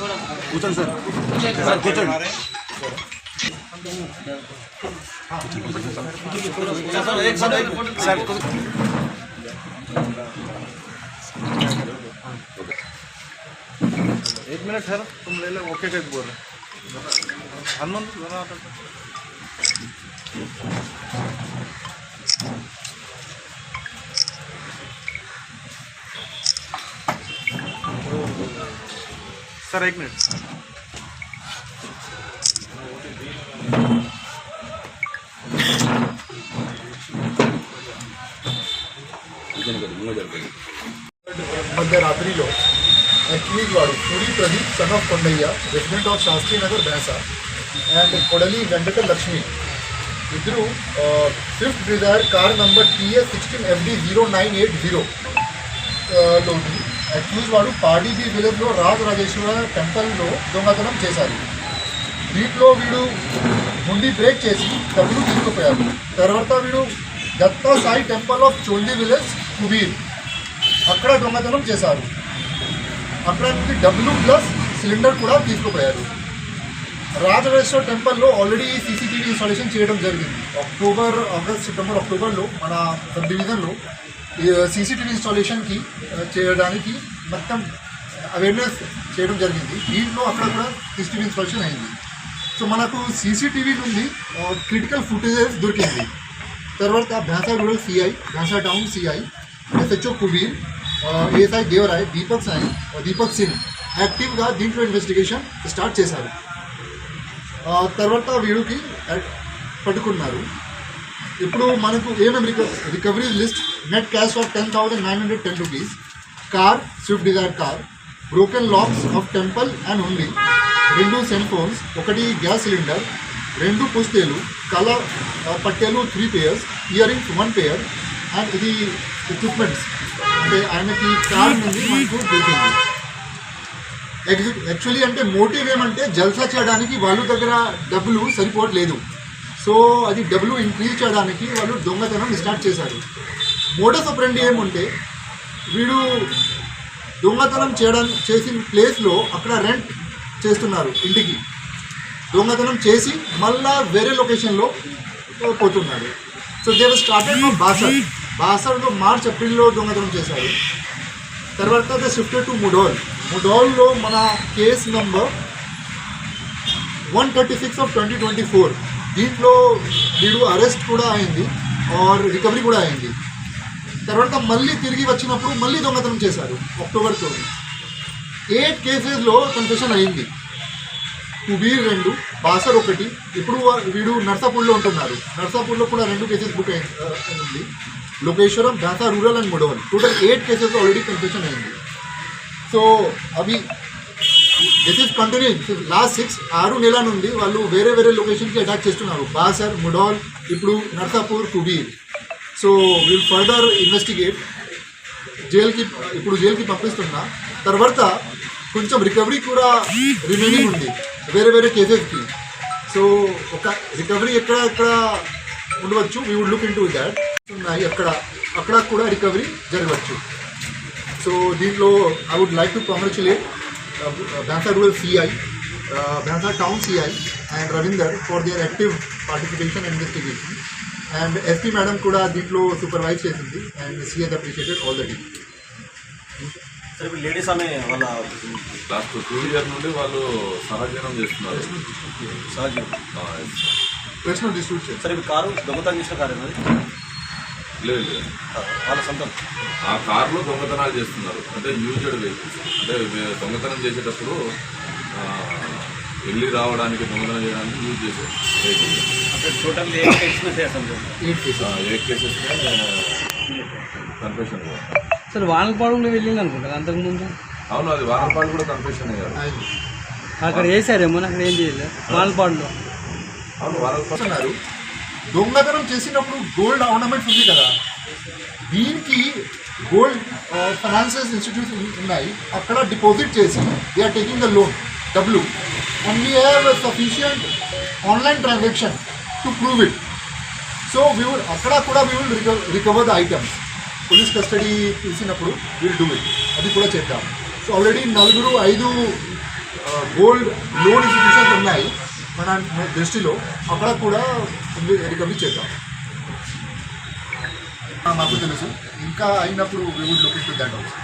Kuchan sir. Sir कुचन sir, एक minute sir, तुम ले लो, ओके कैसे बोल रहे हनुमान सर, एक मिनट। मध्यरात्रि लोग Akhilesh वाड़ू Suri Pradeep son of Kondaiah resident of Shastri Nagar Bhainsa and Kodli, Venkat Lakshmi. इधरू Swift Dzire car number T S sixteen F D zero nine eight zero लोगी accused వాడు పాడీబీ విలేజ్లో రాజరాజేశ్వర టెంపుల్లో దొంగతనం చేశారు. వీటిలో వీడు ముండి బ్రేక్ చేసి డబ్బులు తీసుకుపోయారు తర్వాత వీడు Datta Sai temple of Choldi village Kubeer అక్కడ దొంగతనం చేశారు. అక్కడ నుండి డబ్బులు ప్లస్ సిలిండర్ కూడా తీసుకుపోయారు. రాజరాజేశ్వర టెంపుల్లో ఆల్రెడీ సీసీటీవీ ఇన్స్టాలేషన్ చేయడం జరిగింది. అక్టోబర్ ఆగస్ట్ సెప్టెంబర్ అక్టోబర్లో మన సబ్ డివిజన్లో సీసీటీవీ ఇన్స్టాలేషన్కి uh, uh, చేయడానికి మొత్తం అవేర్నెస్ చేయడం జరిగింది. దీంట్లో అక్కడ కూడా సీసీటీవీ ఇన్స్టాలేషన్ అయింది. సో మనకు సీసీటీవీ నుండి uh, క్రిటికల్ ఫుటేజెస్ దొరికింది. తర్వాత Bhainsa rural CI Bhainsa town CI SHO Kubeer ASI Devarai Deepak Sai Deepak Singh యాక్టివ్గా దీంట్లో ఇన్వెస్టిగేషన్ స్టార్ట్ చేశారు. తర్వాత వీడికి పట్టుకున్నారు. ఇప్పుడు మనకు ఏమేమి రిక recovery list net cash of ten thousand nine hundred ten rupees car Swift Dzire car broken locks of temple and only రెండు సెల్ ఫోన్స్ ఒకటి గ్యాస్ సిలిండర్ రెండు పుస్తేలు కల పట్టేలు three pairs ear rings one pair and ఇది equipments అంటే ఆయనకి car నుండి మనకు దొరికింది యాక్చువల్లీ అంటే మోటివ్ ఏమంటే జల్సా చేయడానికి వాళ్ళ దగ్గర డబ్బులు సరిపోవట్లేదు. సో అది డబ్బులు ఇంక్రీజ్ చేయడానికి వాళ్ళు దొంగతనం స్టార్ట్ చేశారు. మోడస్ ఆపరెండి ఏముంటే వీడు దొంగతనం చేయడం చేసిన ప్లేస్లో అక్కడ రెంట్ చేస్తున్నారు ఇంటికి. దొంగతనం చేసి మళ్ళా వేరే లొకేషన్లో పోతున్నారు. So they've started Basar. బాసర్లో March ఏప్రిల్లో దొంగతనం చేశారు. తర్వాత ద షిఫ్ట్ టు ముడోల్. ముడోల్లో మన case number one thirty six of twenty twenty four. దీంట్లో వీడు అరెస్ట్ కూడా అయింది ఆర్ రికవరీ కూడా అయింది. తర్వాత మళ్ళీ తిరిగి వచ్చినప్పుడు మళ్ళీ దొంగతనం చేశారు అక్టోబర్తో. ఎయిట్ కేసెస్లో కన్ఫెషన్ అయింది. కుబీర్ రెండు బాసర్ ఒకటి ఇప్పుడు వీడు నర్సాపూర్లో ఉంటున్నారు. నర్సాపూర్లో కూడా రెండు కేసెస్ బుక్ అయింది. Lokeshwaram దాసా rural and Mudhol total eight cases already confession అయింది. సో అవి this is continue last six ఆరు నెలల నుండి వాళ్ళు వేరే వేరే లొకేషన్కి అటాక్ చేస్తున్నారు. బాసర్ ముడాల్ ఇప్పుడు Narsapur Kubeer so will further investigate జైలుకి ఇప్పుడు జైలుకి పంపిస్తున్నా. తర్వాత కొంచెం రికవరీ కూడా రిమైనింగ్ ఉంది. వేరే వేరే కేసెస్కి సో ఒక రికవరీ ఎక్కడ ఎక్కడ ఉండవచ్చు? We would look into that ఉన్నాయి అక్కడ. అక్కడ కూడా రికవరీ జరగవచ్చు. సో దీంట్లో I would like to congratulate Bhainsa rural CI Bhainsa town CI and Ravinder for their active participation investigation and SP madam కూడా దీంట్లో సూపర్వైజ్ చేసింది and CS appreciated all the team sir ఇప్పుడు ladies ఆమె వాళ్ళ last two year నుండి వాళ్ళు సహజనం చేస్తున్నారు. సహజ ఆ, పర్సనల్ డిస్ట్రిబ్యూషన్ సార్ ఇప్పుడు కారు దొంగతనం చేసిన కారు అది లేదు లేదు. వాళ్ళ సొంతం. ఆ కార్లో దొంగతనాలు చేస్తున్నారు. అంటే యూజ్డ్ వెహికల్స్. అంటే దొంగతనం చేసేటప్పుడు ఆ, వెళ్ళి రావడానికి దొంగతనం చేయడానికి యూజ్ అంటే total A eight cases confession కూడా. అసలు వానపాడులో వెళ్ళింది అనుకుంటా అంతకుముందు? అవును అది వారంపాడు కూడా కన్ఫెషన్ అయ్యారు. అక్కడ వేసారేమో అక్కడ ఏం చేయలేదు వానపాడులో అవును అన్నారు. దొంగతనం చేసినప్పుడు గోల్డ్ ఆర్నమెంట్స్ ఉంది కదా. దీనికి గోల్డ్ ఫైనాన్షియల్ ఇన్స్టిట్యూట్స్ ఉన్నాయి. అక్కడ డిపాజిట్ చేసి they are taking the loan W and we have sufficient online transaction to prove it so we will అక్కడ కూడా we will recover the items police custody తీసినప్పుడు will do it అది కూడా చేద్దాం. So already నలుగురు ఐదు gold loan institutions ఉన్నాయి మన దృష్టిలో. అక్కడ కూడా రికవరీ చేద్దాం. మాకు తెలుసు. ఇంకా అయినప్పుడు we would look into that also